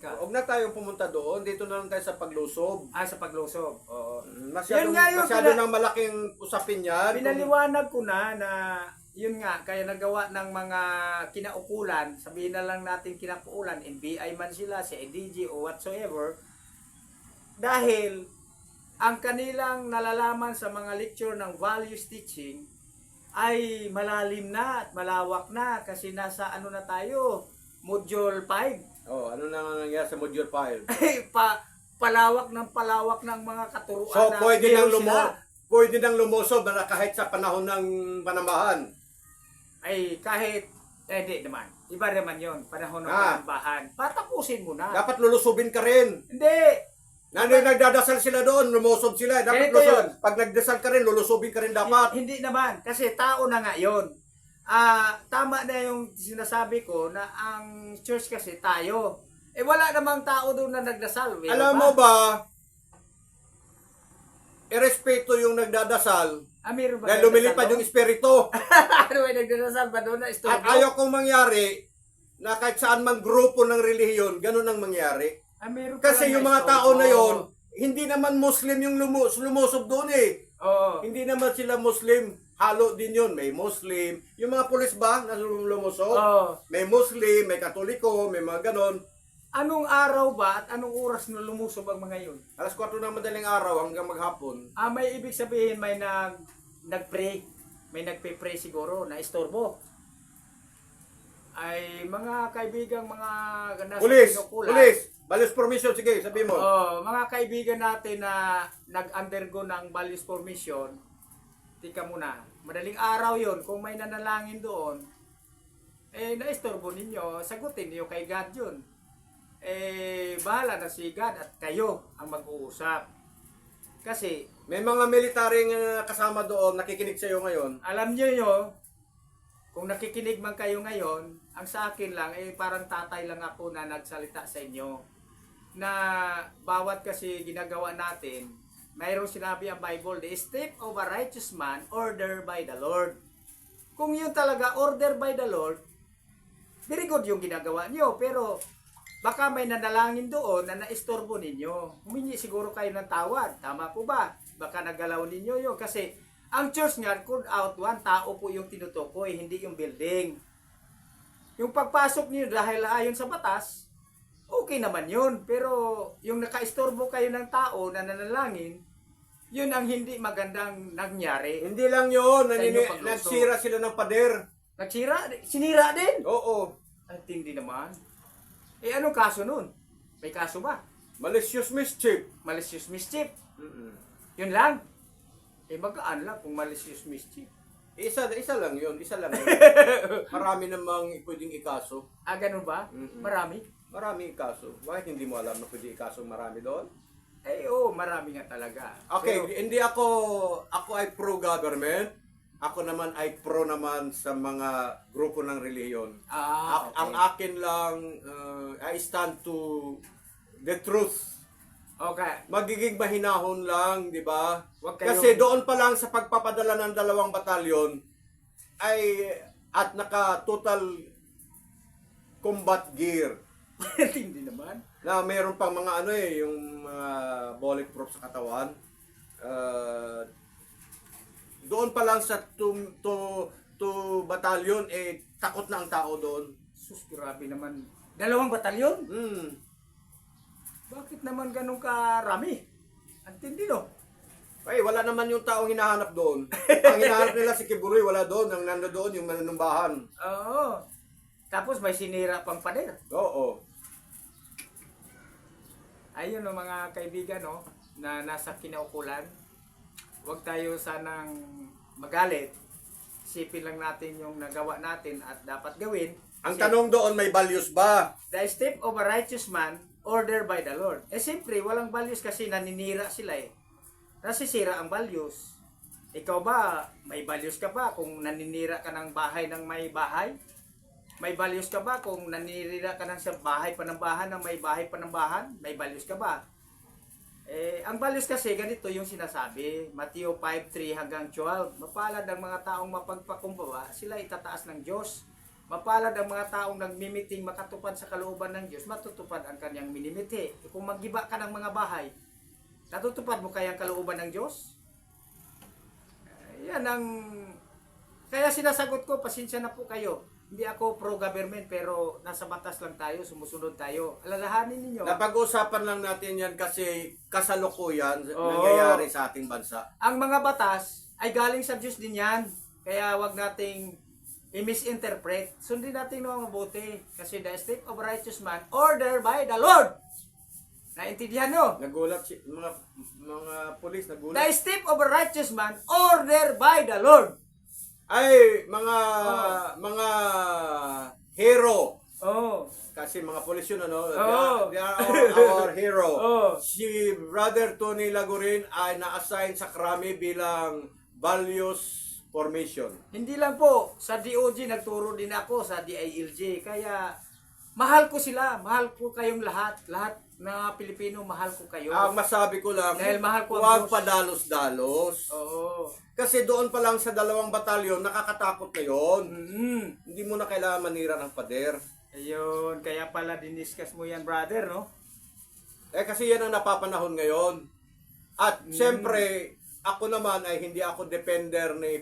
ka. Huwag na tayong pumunta doon. Dito na lang tayo sa paglusob. Ah, sa paglusob. Oo. Masyadong, Yun nga yung masyado pina- ng malaking usapin yan. Pinaliwanag ko na na yun nga, kaya nagawa ng mga kinaukulan, sabihin na lang natin kinaukulan, NBI man sila, si EDG o whatsoever, dahil ang kanilang nalalaman sa mga lecture ng values teaching ay malalim na at malawak na kasi nasa ano na tayo, module 5. Oh, ano na nga nangyari sa module 5? pa, palawak ng palawak ng mga katuruan So, na pwede nang, lumo, pwede nang lumusob na kahit sa panahon ng panamahan. ay kahit eh, hindi naman. Iba naman yon panahon ng Ah. panambahan. Patapusin mo na. Dapat lulusubin ka rin. Hindi. Nano nagdadasal sila doon, lumusob sila. Dapat Ganito. Pag nagdasal ka rin, lulusubin ka rin dapat. Hindi naman. Kasi tao na nga yon. Ah, tama na yung sinasabi ko na ang church kasi tayo. Eh wala namang tao doon na nagdasal. Meron Alam ba? mo ba, irespeto yung nagdadasal Ah, meron ba? dahil lumilipad yung espiritu. ano may nagdasal ba doon na At istorbo? ayaw kong mangyari na kahit saan man grupo ng relihiyon, ganun ang mangyari. Ah, meron pala Kasi na yung mga istorbo. tao na yon, hindi naman Muslim yung lumus, lumusob doon eh. Oo. Hindi naman sila Muslim. Halo din yun. May Muslim. Yung mga pulis ba na lumusob? Oo. May Muslim, may Katoliko, may mga ganon. Anong araw ba at anong oras na lumusob ang mga yun? Alas 4 ng madaling araw hanggang maghapon. Ah, may ibig sabihin may nag nag-pray, may nagpe-pray siguro na istorbo. Ay mga kaibigang mga nasa Pulis! Pulis! Values permission, sige, sabi mo. Oh, mga kaibigan natin na nag-undergo ng values formation, tika muna, madaling araw yon kung may nanalangin doon, eh naistorbo ninyo, sagutin niyo kay God yun. Eh, bahala na si God at kayo ang mag-uusap. Kasi, May mga military nga kasama doon, nakikinig sa'yo ngayon. alam niyo yo, kung nakikinig man kayo ngayon, ang sa akin lang, eh parang tatay lang ako na nagsalita sa inyo. Na bawat kasi ginagawa natin, mayroong sinabi ang Bible, the step of a righteous man, order by the Lord. Kung yun talaga, order by the Lord, very good yung ginagawa nyo, pero baka may nanalangin doon na naistorbo ninyo. Humingi siguro kayo ng tawad. Tama po ba? Baka nagalaw ninyo yun. Kasi ang church nga, called out one, tao po yung tinutukoy, hindi yung building. Yung pagpasok niyo dahil ayon sa batas, okay naman yun. Pero yung nakaistorbo kayo ng tao na nanalangin, yun ang hindi magandang nangyari. Hindi lang yun, nanini, pagluto. nagsira sila ng pader. Nagsira, sinira din. Oo. Ang tindi naman. Eh, anong kaso nun? May kaso ba? Malicious mischief. Malicious mischief. Mm-mm. Yun lang. Eh, magaan lang kung malicious mischief. Isa, isa lang yun, isa lang yun. Marami namang pwedeng ikaso. Ah, ganun ba? Mm-mm. Marami? Marami ikaso. Bakit hindi mo alam na pwede ikaso marami doon? Eh, oo, marami nga talaga. Okay, Pero, hindi ako ako ay pro government. Ako naman ay pro naman sa mga grupo ng relihiyon. ah, okay. Ang akin lang uh, I stand to the truth. okay. Magiging mahinahon lang, di ba? Kasi doon pa lang sa pagpapadala ng dalawang batalyon ay at naka total combat gear Tindi naman. na mayroon pang mga ano eh, yung mga bulletproof sa katawan. Uh, doon pa lang sa to, to, to batalyon, eh, takot na ang tao doon. Sus, grabe naman. Dalawang batalyon? Hmm. Bakit naman ganun karami? Ang tindi no? Ay, wala naman yung taong hinahanap doon. ang hinahanap nila si Kibuloy, wala doon. Ang nando doon, yung mananumbahan. Oo. Tapos may sinira pang pader. Oo. Ayun no mga kaibigan no, na nasa kinaukulan. Huwag tayo sanang magalit. Isipin lang natin yung nagawa natin at dapat gawin. Ang Kasi tanong doon, may values ba? The step of a righteous man, ordered by the Lord. Eh siyempre, walang values kasi naninira sila eh. Nasisira ang values. Ikaw ba, may values ka ba kung naninira ka ng bahay ng may bahay? May values ka ba kung naninira ka ng sa bahay pa ng bahan ng may bahay pa ng bahan? May values ka ba? Eh, ang values kasi ganito yung sinasabi. Matthew 5:3 hanggang 12. Mapalad ang mga taong mapagpakumbaba, sila itataas ng Diyos. Mapalad ang mga taong nagmimiting makatupad sa kalooban ng Diyos, matutupad ang kanyang minimiti. Kung magiba ka ng mga bahay, natutupad mo kaya ang kalooban ng Diyos? Eh, Yan ang... Kaya sinasagot ko, pasensya na po kayo. Hindi ako pro-government pero nasa batas lang tayo, sumusunod tayo. Alalahanin ninyo. Napag-usapan lang natin yan kasi kasalukuyan Oo. nangyayari sa ating bansa. ang mga batas ay galing sa Diyos din yan. Kaya wag nating i-misinterpret. Sundin natin ng mabuti. Kasi the step of righteous man, order by the Lord. Naintindihan nyo? Nagulat si mga mga pulis The nagulat. step of a righteous man, order by the Lord. Ay, mga Oh. mga hero Oh. kasi mga pulis yun ano. They Oo. are, they are our, our hero. Oo. Si Brother Tony Lagurin ay na-assign sa Krami bilang values formation. Hindi lang po, sa DOG nagturo din ako sa DILG. Kaya mahal ko sila, mahal ko kayong lahat. Lahat na Pilipino, mahal ko kayo. Ang masabi ko lang, Dahil mahal ko ang huwag Diyos. padalos-dalos. Oo. Kasi doon pa lang sa dalawang batalyon, nakakatakot na yun. Mm. Hindi mo na kailangan manira ng pader. Ayun, kaya pala diniscuss mo yan, brother, no? Eh kasi yan ang napapanahon ngayon. At Mm. siyempre, ako naman ay hindi ako defender ni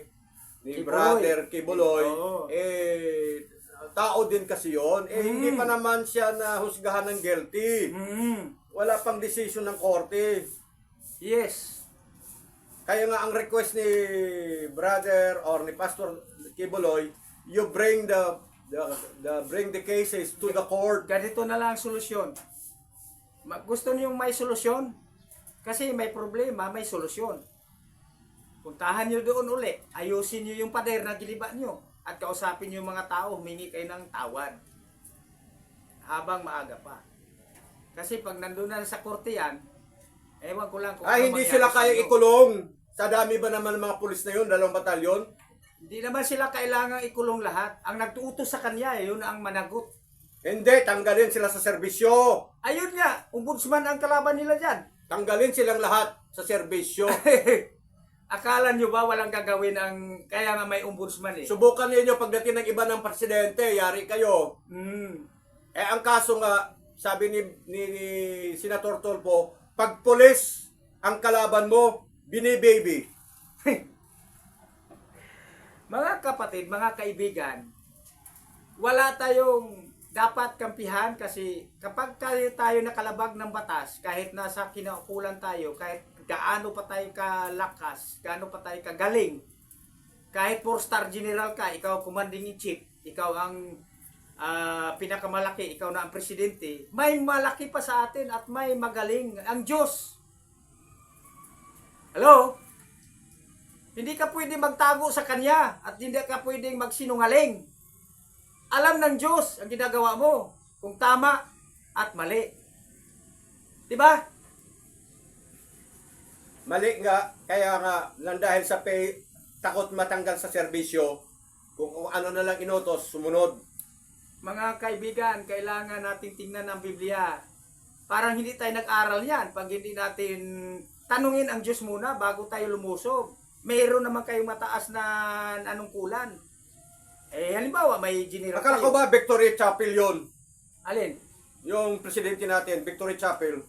ni Kibuloy. brother Kibuloy. Oo. Eh tao din kasi yon. Eh hindi Mm. pa naman siya na husgahan ng guilty. Mm. Wala pang decision ng korte. Yes. Kaya nga ang request ni brother or ni Pastor Kibuloy, you bring the the, the bring the cases to the court. Ganito na lang ang solusyon. Gusto niyong may solusyon? Kasi may problema, may solusyon. Puntahan niyo doon uli. Ayusin niyo yung pader na giliba niyo. At kausapin yung mga tao, humingi kayo ng tawad. Habang maaga pa. Kasi pag nandun na sa korte yan, ewan ko lang kung Ay, ano hindi sila inyo. ikulong. Sa dami ba naman ng mga pulis na yun, dalawang batalyon? Hindi naman sila kailangang ikulong lahat. Ang nagtuutos sa kanya, yun ang managot. Hindi, tanggalin sila sa serbisyo. Ayun nga, ombudsman ang kalaban nila dyan. Tanggalin silang lahat sa serbisyo. Akala nyo ba walang gagawin ang... Kaya nga may ombudsman eh. Subukan ninyo pagdating ng iba ng presidente, yari kayo. Mm. Eh, ang kaso nga, sabi ni, ni, ni Senator Tolpo, pag pulis ang kalaban mo, binibaby. Mga kapatid, mga kaibigan, wala tayong dapat kampihan kasi kapag tayo, tayo nakalabag ng batas, kahit nasa kinaukulan tayo, kahit gaano pa tayo kalakas, gaano pa tayo kagaling, kahit four-star general ka, ikaw commanding in chief, ikaw ang ah, pinakamalaki, ikaw na ang presidente, may malaki pa sa atin at may magaling ang Diyos. Hello? Hindi ka pwedeng magtago sa Kanya at hindi ka pwedeng magsinungaling. Alam ng Diyos ang ginagawa mo kung tama at mali. Di ba? Mali nga, kaya nga, nang dahil sa pay, takot matanggal sa serbisyo, kung, kung ano na lang inutos, sumunod. Mga kaibigan, kailangan nating tingnan ang Biblia. Parang hindi tayo nag-aral yan pag hindi natin tanungin ang Diyos muna bago tayo lumusob. Mayroon naman kayong mataas na anungkulan. Eh, halimbawa, may general Akala ko ba Victory Chapel yon Alin? Yung presidente natin, Victory Chapel,